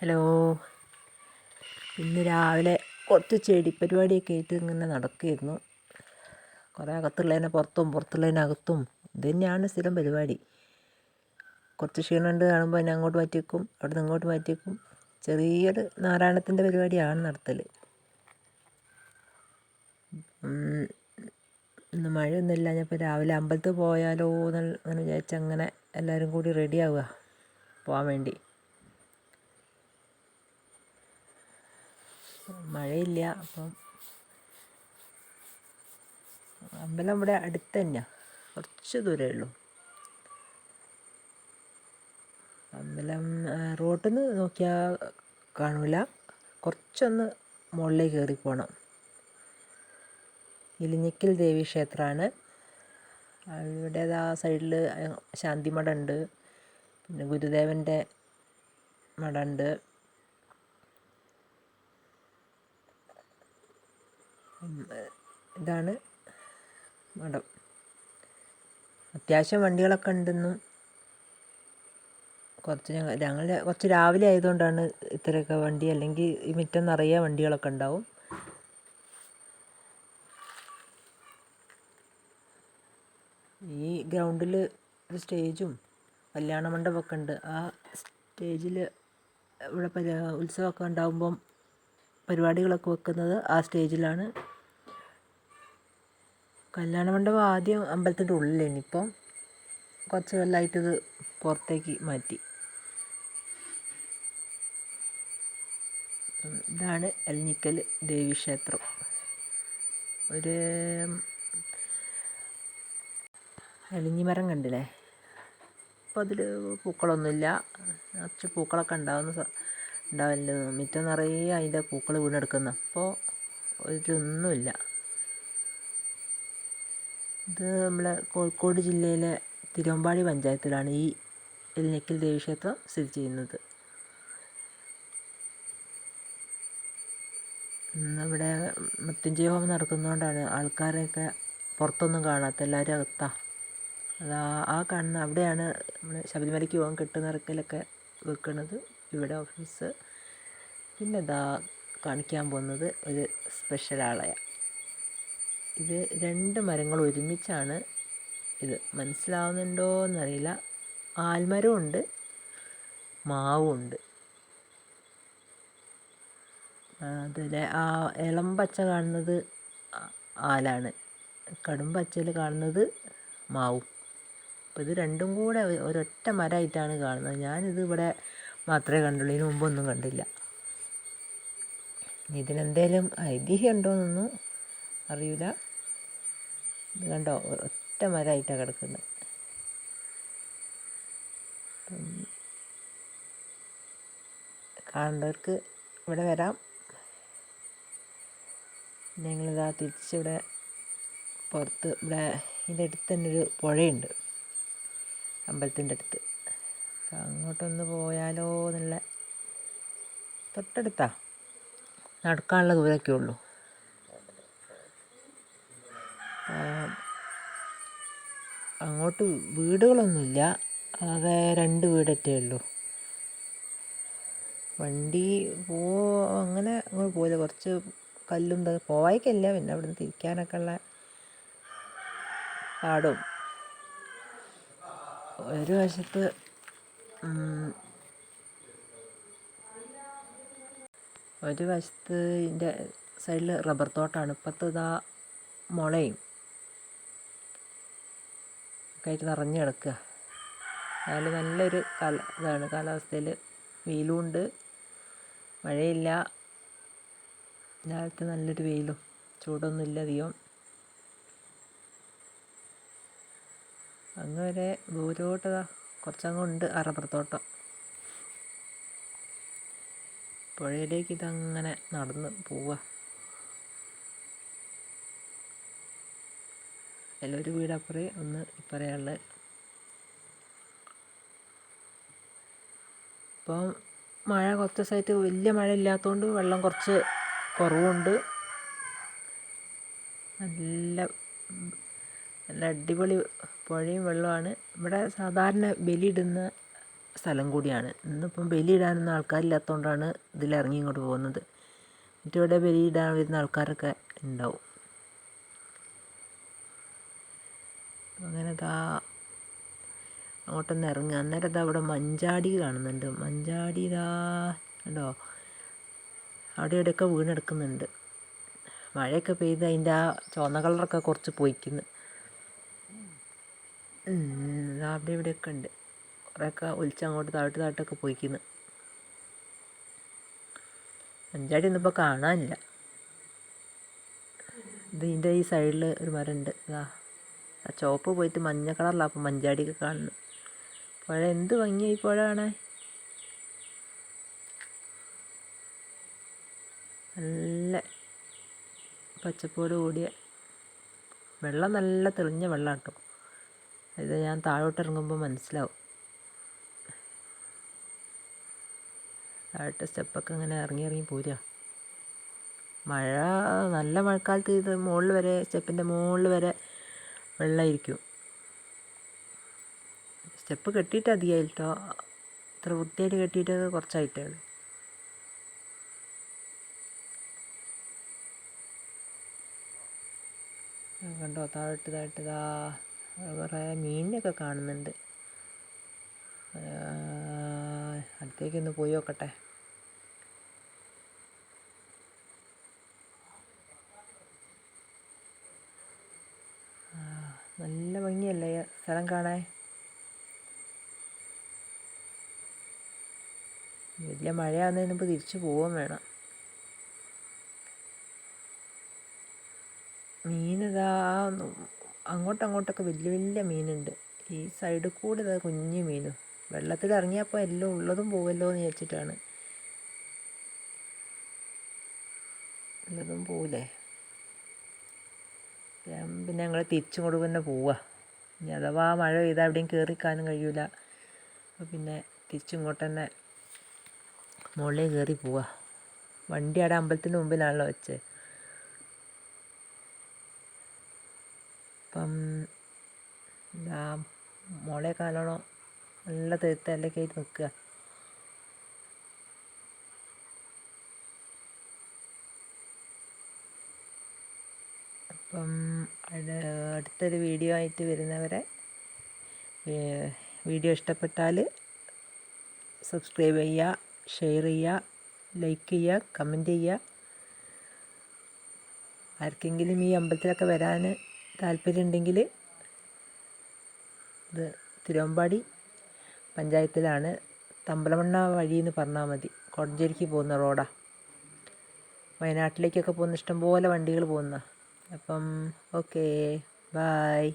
Hello. ഇന്ന് രാവിലെ കുറച്ച് ചെടി പരിപാടിയൊക്കെ ആയിട്ട് ഇങ്ങനെ നടക്കുകയായിരുന്നു. കുറേ അകത്തുള്ളതിനെ പുറത്തും പുറത്തുള്ളതിനെ അകത്തും ഇത് തന്നെയാണ് സ്ഥിരം പരിപാടി. കുറച്ച് ക്ഷീണമുണ്ട് കാണുമ്പോൾ ഞാൻ അങ്ങോട്ട് മാറ്റി വെക്കും അവിടെ നിന്ന് ഇങ്ങോട്ട് മാറ്റി വെക്കും ചെറിയൊരു നാരായണത്തിന്റെ പരിപാടിയാണ് നടത്തൽ ഇന്ന് മഴയൊന്നുമില്ല. ഞാനിപ്പോൾ രാവിലെ അമ്പലത്തിൽ പോയാലോ എന്ന് വിചാരിച്ച് അങ്ങനെ എല്ലാവരും കൂടി റെഡിയാവുക പോകാൻ വേണ്ടി. മഴയില്ല അപ്പം അമ്പലം ഇവിടെ അടുത്ത് തന്നെയാണ് കുറച്ച് ദൂരമേ ഉള്ളൂ. അമ്പലം റോട്ടിൽ നിന്ന് നോക്കിയാൽ കാണില്ല കുറച്ചൊന്ന് മുകളിലേക്ക് കയറി പോകണം ഇലിഞ്ഞിക്കൽ ദേവി ക്ഷേത്രമാണ് അവിടെ ആ സൈഡിൽ ശാന്തിമഠം ഉണ്ട് പിന്നെ ഗുരുദേവന്റെ മഠമുണ്ട് ഇതാണ് മഠം. അത്യാവശ്യം വണ്ടികളൊക്കെ ഉണ്ടെന്നും കുറച്ച് ഞങ്ങൾ ഞങ്ങൾ കുറച്ച് രാവിലെ ആയതുകൊണ്ടാണ് ഇത്രയൊക്കെ വണ്ടി അല്ലെങ്കിൽ ഈ മുറ്റം നിറയെ വണ്ടികളൊക്കെ ഉണ്ടാവും. ഈ ഗ്രൗണ്ടിൽ ഒരു സ്റ്റേജും കല്യാണ മണ്ഡപമൊക്കെ ഉണ്ട്. ആ സ്റ്റേജിൽ ഇവിടെ ഉത്സവമൊക്കെ ഉണ്ടാകുമ്പം പരിപാടികളൊക്കെ വെക്കുന്നത് ആ സ്റ്റേജിലാണ്. കല്യാണ മണ്ഡപം ആദ്യം അമ്പലത്തിന്റെ ഉള്ളിലായിരുന്നു ഇപ്പം കുറച്ച് കൊല്ലമായിട്ടിത് പുറത്തേക്ക് മാറ്റി. ഇതാണ് എലഞ്ഞിക്കൽ ദേവീക്ഷേത്രം. ഒരു എലിഞ്ഞിമരം കണ്ടില്ലേ? അപ്പോൾ അതിൽ പൂക്കളൊന്നുമില്ല. നിറച്ച് പൂക്കളൊക്കെ ഉണ്ടാവുന്ന ഉണ്ടാവില്ല മിറ്റം നിറയെ അതിന്റെ പൂക്കൾ വീണെടുക്കുന്ന. അപ്പോൾ ഒരൊന്നുമില്ല ഇത് നമ്മളെ കോഴിക്കോട് ജില്ലയിലെ തിരുവമ്പാടി പഞ്ചായത്തിലാണ് ഈ എലിഞ്ഞക്കൽ ദേവീക്ഷേത്രം സ്ഥിതി ചെയ്യുന്നത്. ഇന്നിവിടെ മൃത്യുഞ്ജയ ഹോമം നടക്കുന്നതുകൊണ്ടാണ് ആൾക്കാരെയൊക്കെ പുറത്തൊന്നും കാണാത്ത എല്ലാവരും അകത്താ. അത് ആ കാണുന്ന അവിടെയാണ് നമ്മൾ ശബരിമലയ്ക്ക് പോകാൻ കെട്ടുനിറക്കലൊക്കെ വെക്കുന്നത് ഇവിടെ ഓഫീസ്. പിന്നെ ഇതാ കാണിക്കാൻ പോകുന്നത് ഒരു സ്പെഷ്യൽ ആളയാണ് ഇത് രണ്ട് മരങ്ങൾ ഒരുമിച്ചാണ് ഇത്. മനസ്സിലാവുന്നുണ്ടോ എന്നറിയില്ല ആൽമരവും ഉണ്ട് മാവും ഉണ്ട് അതിലെ ആ ഇളം പച്ച കാണുന്നത് ആലാണ്. കടും പച്ചയിൽ കാണുന്നത് മാവും. അപ്പോൾ ഇത് രണ്ടും കൂടെ ഒരൊറ്റ മരമായിട്ടാണ് കാണുന്നത്. ഞാനിത് ഇവിടെ മാത്രമേ കണ്ടുള്ളൂ. ഇതിന് മുമ്പൊന്നും കണ്ടില്ല. ഇതിനെന്തേലും ഐതിഹ്യം ഉണ്ടോയെന്നൊന്നും അറിയില്ല ഇത് കണ്ടോ? ഒറ്റ മരമായിട്ടാണ് കിടക്കുന്നത്. കാണേണ്ടവർക്ക് ഇവിടെ വരാം. ഞങ്ങളിതാ തിരിച്ചിവിടെ പുറത്ത് ഇവിടെ ഇതിന്റെ അടുത്ത് തന്നെ ഒരു പുഴയുണ്ട്. അമ്പലത്തിന്റെ അടുത്ത്. അപ്പം അങ്ങോട്ടൊന്ന് പോയാലോ എന്നുള്ള തൊട്ടടുത്താ. നടക്കാനുള്ള ദൂരമൊക്കെ ഉള്ളൂ. അങ്ങോട്ട് വീടുകളൊന്നുമില്ല. ആകെ രണ്ട് വീടൊക്കെ ഉള്ളൂ. വണ്ടി പോ അങ്ങനെ അങ്ങോട്ട് പോയില്ല. കുറച്ച് കല്ലും പോവായിക്കല്ല പിന്നെ അവിടെ നിന്ന് തിരിക്കാനൊക്കെ ഉള്ള പാടും. ഒരു വശത്ത് ഒരു വശത്ത് ഇതിന്റെ സൈഡിൽ റബ്ബർ തോട്ടമാണ് ഇപ്പത്തതാ മുളയും. ഒക്കെ ആയിട്ട് നിറഞ്ഞു കിടക്കുക. അതിൽ നല്ലൊരു കാല ഇതാണ് കാലാവസ്ഥയിൽ വെയിലുമുണ്ട് മഴയില്ല. രാവിലത്തെ നല്ലൊരു വെയിലും ചൂടൊന്നുമില്ല അധികം. അങ്ങ് വരെ ദൂരോട്ട് കുറച്ചങ്ങുണ്ട് ആ റബ്ബർ പുഴയിലേക്ക് ഇതങ്ങനെ നടന്ന് പോവുക. അതിലൊരു വീട് അപ്പുറേ ഒന്ന് പറയാനുള്ളത് ഇപ്പോൾ മഴ കുറച്ച് ദിവസമായിട്ട് വലിയ മഴ ഇല്ലാത്തതുകൊണ്ട് വെള്ളം കുറച്ച് കുറവുണ്ട്. നല്ല നല്ല അടിപൊളി പുഴയും വെള്ളമാണ് ഇവിടെ സാധാരണ ബലിയിടുന്ന സ്ഥലം കൂടിയാണ്. ഇന്നിപ്പം ബലിയിടാനൊന്നും ആൾക്കാരില്ലാത്തതുകൊണ്ടാണ് ഇതിലിറങ്ങി ഇങ്ങോട്ട് പോകുന്നത്. മറ്റിവിടെ ബലിയിടാൻ വരുന്ന ആൾക്കാരൊക്കെ ഉണ്ടാവും. അങ്ങനെ ദാ അങ്ങോട്ടൊന്ന് ഇറങ്ങുക അന്നേരം ദാ അവിടെ മഞ്ചാടി കാണുന്നുണ്ട്. മഞ്ചാടി ദാ കണ്ടോ? അവിടെ ഇവിടെയൊക്കെ വീണെടുക്കുന്നുണ്ട്. മഴയൊക്കെ പെയ്ത് അതിന്റെ ആ ചുവന്ന കളറൊക്കെ കുറച്ച് പോയിക്കുന്നു. അവിടെ ഇവിടെയൊക്കെ ഉണ്ട്. കുറേയൊക്കെ ഒലിച്ച് അങ്ങോട്ട് താഴോട്ട് താഴോട്ടൊക്കെ പോയിക്കുന്നു. മഞ്ചാടി ഒന്നും ഇപ്പോൾ കാണാനില്ല. ഇത് ഇതിന്റെ ഈ സൈഡിൽ ഒരു മരമുണ്ട്. ഇതാ ആ ചുവപ്പ് പോയിട്ട് മഞ്ഞ കളറിലാണ് അപ്പം മഞ്ചാടിയൊക്കെ കാണുന്നത് പുഴ എന്ത് ഭംഗിയായി പുഴ നല്ല പച്ചപ്പോട് കൂടിയ വെള്ളം നല്ല തെളിഞ്ഞ വെള്ളം കേട്ടോ. ഇത് ഞാൻ താഴോട്ട് ഇറങ്ങുമ്പോൾ മനസ്സിലാവും. താഴത്തെ സ്റ്റെപ്പൊക്കെ ഇങ്ങനെ ഇറങ്ങി ഇറങ്ങി പോരുക മഴ നല്ല മഴക്കാലത്ത് ഇത് മുകളിൽ വരെ സ്റ്റെപ്പിന്റെ മുകളിൽ വരെ വെള്ളമായിരിക്കും സ്റ്റെപ്പ് കെട്ടിയിട്ട് അധികമായി കേട്ടോ അത്ര വൃത്തിയായിട്ട് കെട്ടിയിട്ട് കുറച്ചായിട്ടേ ഉള്ളൂ. കണ്ടോ? താഴ്ത്ത് താഴ്ത്തതാ ഇതാ കുറേ മീനിനെയൊക്കെ കാണുന്നുണ്ട്. അടുത്തേക്കൊന്ന് പോയി നോക്കട്ടെ നല്ല ഭംഗിയല്ലേ സ്ഥലം കാണാൻ? വലിയ മഴയാകുന്നതിന് മുമ്പ് തിരിച്ചു പോവുകയും വേണം. മീനിതാ അങ്ങോട്ടും അങ്ങോട്ടൊക്കെ വലിയ വലിയ മീനുണ്ട്. ഈ സൈഡിൽ കൂടെ ഇതാ കുഞ്ഞു മീനും വെള്ളത്തിൽ ഇറങ്ങിയപ്പോൾ എല്ലാം ഉള്ളതും പോവല്ലോ എന്ന് വിചാരിച്ചിട്ടാണ്. ഉള്ളതും പോവില്ലേ പിന്നെ ഞങ്ങൾ തിരിച്ചു തന്നെ പോവുക ഇനി അഥവാ മഴ പെയ്താൽ എവിടെയും കയറിക്കാനും കഴിയൂല. അപ്പോൾ പിന്നെ തിരിച്ചിങ്ങോട്ട് തന്നെ മുകളിൽ കയറി പോവുക വണ്ടി അവിടെ അമ്പലത്തിന്റെ മുമ്പിലാണല്ലോ വെച്ച്. അപ്പം എന്താ മോളെ നല്ലോണം നല്ല തെരുത്തല്ലൊക്കെ ആയിട്ട് നിൽക്കുക. അപ്പം അടുത്തൊരു വീഡിയോ ആയിട്ട് വരുന്നവരെ വീഡിയോ ഇഷ്ടപ്പെട്ടാൽ സബ്സ്ക്രൈബ് ചെയ്യുക ഷെയർ ചെയ്യുക ലൈക്ക് ചെയ്യുക കമന്റ് ചെയ്യുക. ആർക്കെങ്കിലും ഈ അമ്പലത്തിലൊക്കെ വരാൻ താല്പര്യമുണ്ടെങ്കിൽ ഇത് തിരുവമ്പാടി പഞ്ചായത്തിലാണ്. തമ്പലമണ്ണ വഴി എന്ന് പറഞ്ഞാൽ മതി. കോടഞ്ചേരിക്ക് പോകുന്ന റോഡാണ് വയനാട്ടിലേക്കൊക്കെ പോകുന്ന ഇഷ്ടംപോലെ വണ്ടികൾ പോകുന്ന അപ്പം ഓക്കേ ബായ്